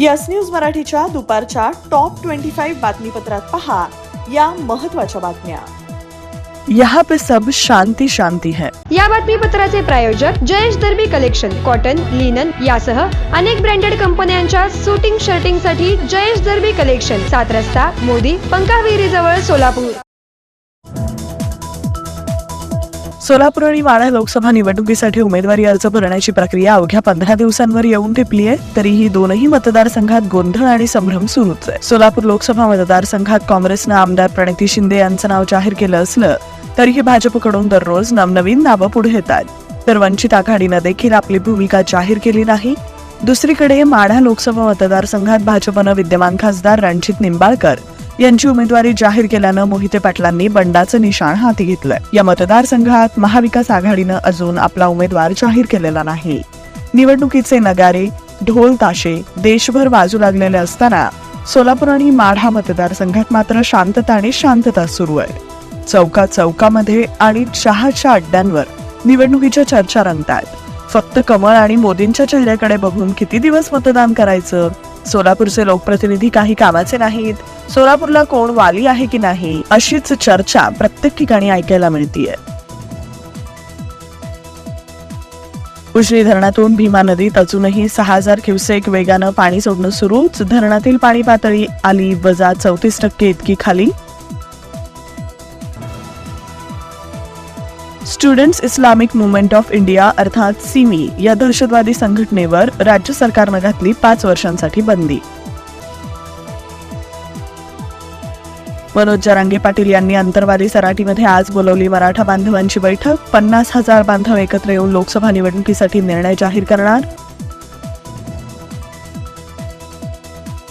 Yes news मराठीच्या दुपारच्या top twenty five बातमीपत्रात पहा या महत्त्वाच्या बातम्या. यहाँ पे सब शांति शांति है. या बातमीपत्राचे प्रायोजक Jayesh Darbi collection cotton linen यासह अनेक ब्रँडेड कंपन्यांच्या सुटिंग शर्टिंगसाठी जयेश दर्बी कलेक्शन सात रस्ता मोदी पंकाविहिरी जवळ सोलापूर. सोलापूर आणि माढा लोकसभा निवडणुकीसाठी उमेदवारी अर्ज भरण्याची प्रक्रिया अवघ्या पंधरा दिवसांवर येऊन टिपली आहे. तरीही दोनही मतदारसंघात गोंधळ आणि संभ्रम सुरूच आहे. सोलापूर लोकसभा मतदारसंघात काँग्रेसनं आमदार प्रणिती शिंदे यांचं नाव जाहीर केलं असलं तरीही भाजपकडून दररोज नवनवीन नावं पुढे येतात. तर वंचित आघाडीनं देखील आपली भूमिका जाहीर केली नाही. दुसरीकडे माढा लोकसभा मतदारसंघात भाजपनं विद्यमान खासदार रणजित निंबाळकर यांची उमेदवारी जाहीर केल्यानं मोहिते पाटलांनी बंडाचं निशाण हाती घेतलंय. या मतदारसंघात महाविकास आघाडीनं अजून आपला उमेदवार जाहीर केलेला नाही. निवडणुकीचे नगारे ढोल ताशे देशभर वाजू लागलेले असताना सोलापूर आणि माढा मतदारसंघात मात्र शांतता आणि शांतता सुरू आहे. चौका चौकामध्ये आणि चहाच्या अड्ड्यांवर निवडणुकीच्या चर्चा रंगतात फक्त कमळ आणि मोदींच्या चेहऱ्याकडे बघून किती दिवस मतदान करायचं? सोलापूरचे लोकप्रतिनिधी काही कामाचे नाहीत. सोलापूरला कोण वाली आहे की नाही अशीच चर्चा प्रत्येक ठिकाणी ऐकायला मिळतीये. उजनी धरणातून भीमा नदीत अजूनही सहा हजार क्युसेक वेगानं पाणी सोडणं सुरूच. धरणातील पाणी पातळी आली वजा चौतीस टक्के इतकी खाली. Students Islamic movement of India अर्थात सिमी या दहशतवादी संघटनेवर राज्य सरकारनं घातली पाच वर्षांसाठी बंदी. मनोज जरांगे पाटील यांनी अंतरवादी सराटीमध्ये आज बोलवली मराठा बांधवांची बैठक. पन्नास हजार बांधव एकत्र येऊन लोकसभा निवडणुकीसाठी निर्णय जाहीर करणार.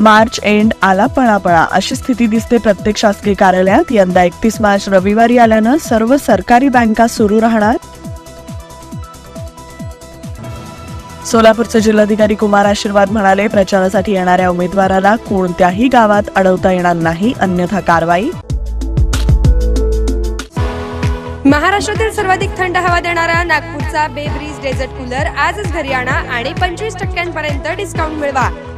मार्च एंड आला पळापळा. अशी स्थिती दिसते प्रत्येक शासकीय कार्यालयात. यंदा एकतीस मार्च रविवारी आल्यानं सर्व सरकारी बँका सुरू राहणार. सोलापूरचे जिल्हाधिकारी कुमार आशीर्वाद म्हणाले प्रचारासाठी येणाऱ्या उमेदवाराला कोणत्याही गावात अडवता येणार नाही अन्यथा कारवाई. महाराष्ट्रातील सर्वाधिक थंड हवा देणारा नागपूरचा बेब्रिज डेझर्ट कूलर आजच घरी आणा आणि पंचवीस टक्क्यांपर्यंत डिस्काउंट मिळवा.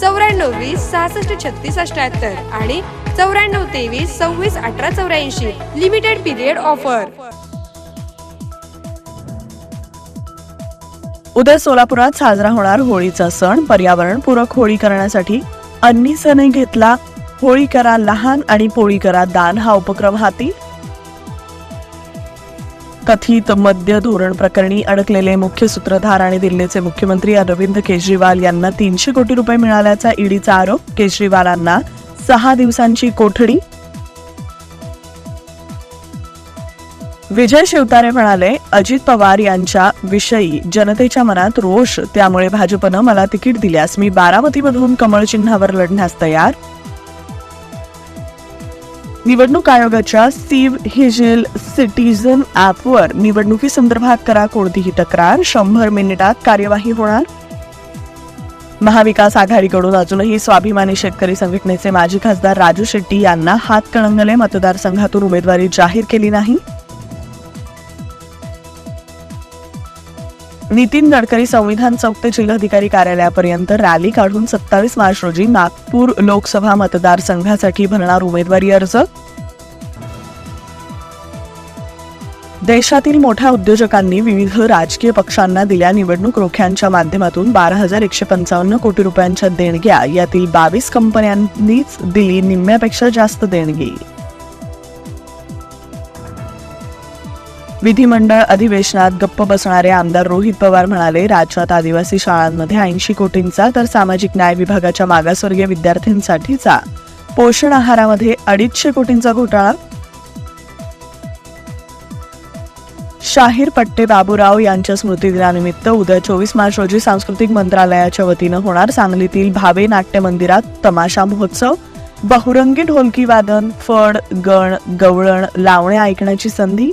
चौऱ्याण्णव वीस सहासष्ट छत्तीस अठ्याहत्तर आणि चौऱ्याण्णव तेवीस सव्वीस अठरा चौऱ्याऐंशी. लिमिटेड पिरियड ऑफर उद्या सोलापुरात साजरा होणार होळीचा सण. पर्यावरण पूरक होळी करण्यासाठी अन्नी अन्नीसने घेतला होळी करा लहान आणि पोळी करा दान. हा उपक्रम हाती कथित मद्य धोरण प्रकरणी अडकलेले मुख्य सूत्रधार आणि दिल्लीचे मुख्यमंत्री अरविंद केजरीवाल यांना तीनशे कोटी रुपये मिळाल्याचा ईडीचा आरोप. केजरीवालांना सहा दिवसांची कोठडी. विजय शिवतारे म्हणाले अजित पवार यांच्या विषयी जनतेच्या मनात रोष त्यामुळे भाजपनं मला तिकीट दिल्यास मी बारामतीमधून कमळ चिन्हावर लढण्यास तयार. निवडणूक आयोगाच्या सीव हिजेल सिटीझन ॲपवर निवडणुकीसंदर्भात करा कोणतीही तक्रार. शंभर मिनिटात कार्यवाही होणार. महाविकास आघाडीकडून अजूनही स्वाभिमानी शेतकरी संघटनेचे माजी खासदार राजू शेट्टी यांना हातकणंगले मतदारसंघातून उमेदवारी जाहीर केली नाही. नितीन गडकरी संविधान चौक ते जिल्हाधिकारी कार्यालयापर्यंत रॅली काढून सत्तावीस मार्च रोजी नागपूर लोकसभा मतदारसंघासाठी भरणार उमेदवारी अर्ज? देशातील मोठ्या उद्योजकांनी विविध राजकीय पक्षांना दिल्या निवडणूक रोख्यांच्या माध्यमातून बारा हजार एकशे पंचावन्न कोटी रुपयांच्या देणग्या. यातील बावीस कंपन्यांनीच दिली निम्म्यापेक्षा जास्त देणगी. विधिमंडळ अधिवेशनात गप्प बसणारे आमदार रोहित पवार म्हणाले राज्यात आदिवासी शाळांमध्ये ऐंशी कोटींचा तर सामाजिक न्याय विभागाच्या मागासवर्गीय विद्यार्थ्यांसाठीचा पोषण आहारामध्ये अडीचशे कोटींचा घोटाळा? शाहीर पट्टे बाबूराव यांच्या स्मृतिदिनानिमित्त उद्या चोवीस मार्च रोजी सांस्कृतिक मंत्रालयाच्या वतीनं होणार सांगलीतील भावे नाट्य मंदिरात तमाशा महोत्सव. बहुरंगी ढोलकी वादन फड गण गवळण लावणे ऐकण्याची संधी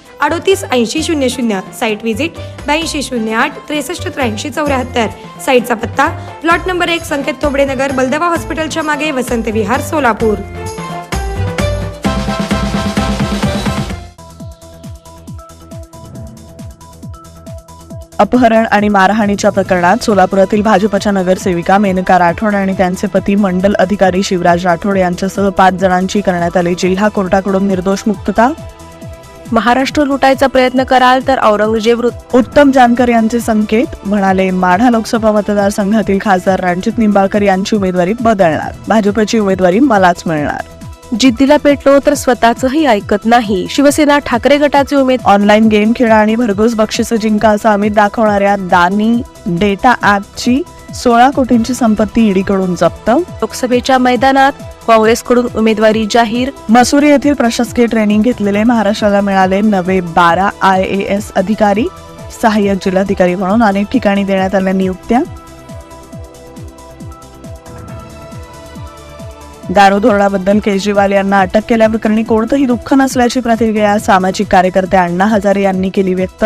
अडोतीस ऐंशी शून्य शून्य. साईट व्हिजिट ब्याऐंशी शून्य आठ त्रेसष्ट त्र्याऐंशी चौऱ्याहत्तर. साईटचा पत्ता प्लॉट नंबर एक संकेत तोबडेनगर नगर बलदवा हॉस्पिटलच्या मागे वसंत विहार सोलापूर. अपहरण आणि मारहाणीच्या प्रकरणात सोलापुरातील भाजपच्या नगरसेविका मेनका राठोड आणि त्यांचे पती मंडल अधिकारी शिवराज राठोड यांच्यासह पाच जणांची करण्यात आली. जिल्हा कोर्टाकडून निर्दोष मुक्तता? महाराष्ट्र लुटायचा प्रयत्न कराल तर औरंगजेब उत्तम जानकर यांचे संकेत म्हणाले माढा लोकसभा मतदारसंघातील खासदार रणजित निंबाळकर यांची उमेदवारी बदलणार. भाजपची उमेदवारी मलाच मिळणार. जिद्दीला पेटलो तर स्वतःचंही ऐकत नाही. शिवसेना ठाकरे गटाचे उमेद ऑनलाईन गेम खेळा आणि भरघोस बक्षिसं जिंका असं अमित दाखवणाऱ्या दानी डेटा ऍपची सोळा कोटींची संपत्ती ईडीकडून जप्त. लोकसभेच्या मैदानात काँग्रेसकडून उमेदवारी जाहीर. मसुरी येथील प्रशासकीय ट्रेनिंग घेतलेले महाराष्ट्राला मिळाले नवे बारा आय ए एस अधिकारी. सहाय्यक जिल्हाधिकारी म्हणून अनेक ठिकाणी देण्यात आल्या नियुक्त्या. दारू धोरणाबद्दल केजरीवाल यांना अटक केल्याप्रकरणी कोणतंही दुःख नसल्याची प्रतिक्रिया सामाजिक कार्यकर्ते अण्णा हजारे यांनी केली व्यक्त.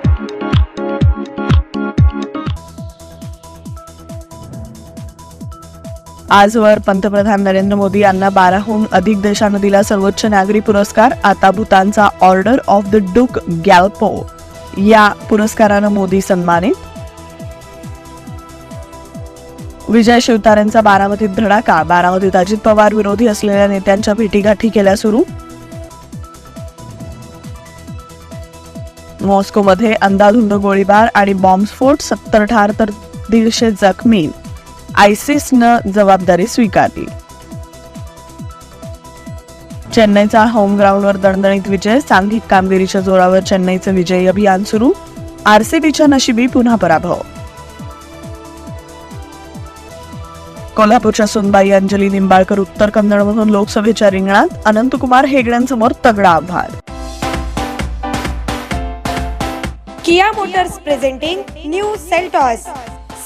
आजवर पंतप्रधान नरेंद्र मोदी यांना बाराहून अधिक देशानं दिला सर्वोच्च नागरी पुरस्कार आता भूतानचा order of the Druk Gyalpo या पुरस्कारानं मोदी सन्मानित. विजय शिवतारेंचा बारामतीत धडाका बारामतीत अजित पवार विरोधी असलेल्या नेत्यांच्या भेटीगाठी केल्या सुरू. मॉस्कोमध्ये अंदाधुंद गोळीबार आणि बॉम्बस्फोट सत्तर ठार तर दीडशे जखमी. आयसिसनं जबाबदारी स्वीकारली. चेन्नईचा होम ग्राउंडवर दणदणीत विजय सांघिक कामगिरीच्या जोरावर चेन्नईचं विजयी अभियान सुरू आरसीबीच्या नशिबी पुन्हा पराभव. कोल्हापूरच्या सुनबाई अंजली निंबाळकर उत्तर कन्नडमधून लोकसभेच्या रिंगणात अनंतकुमार हेगड्यांसमोर तगडा आभार Kia motors presenting new Seltos.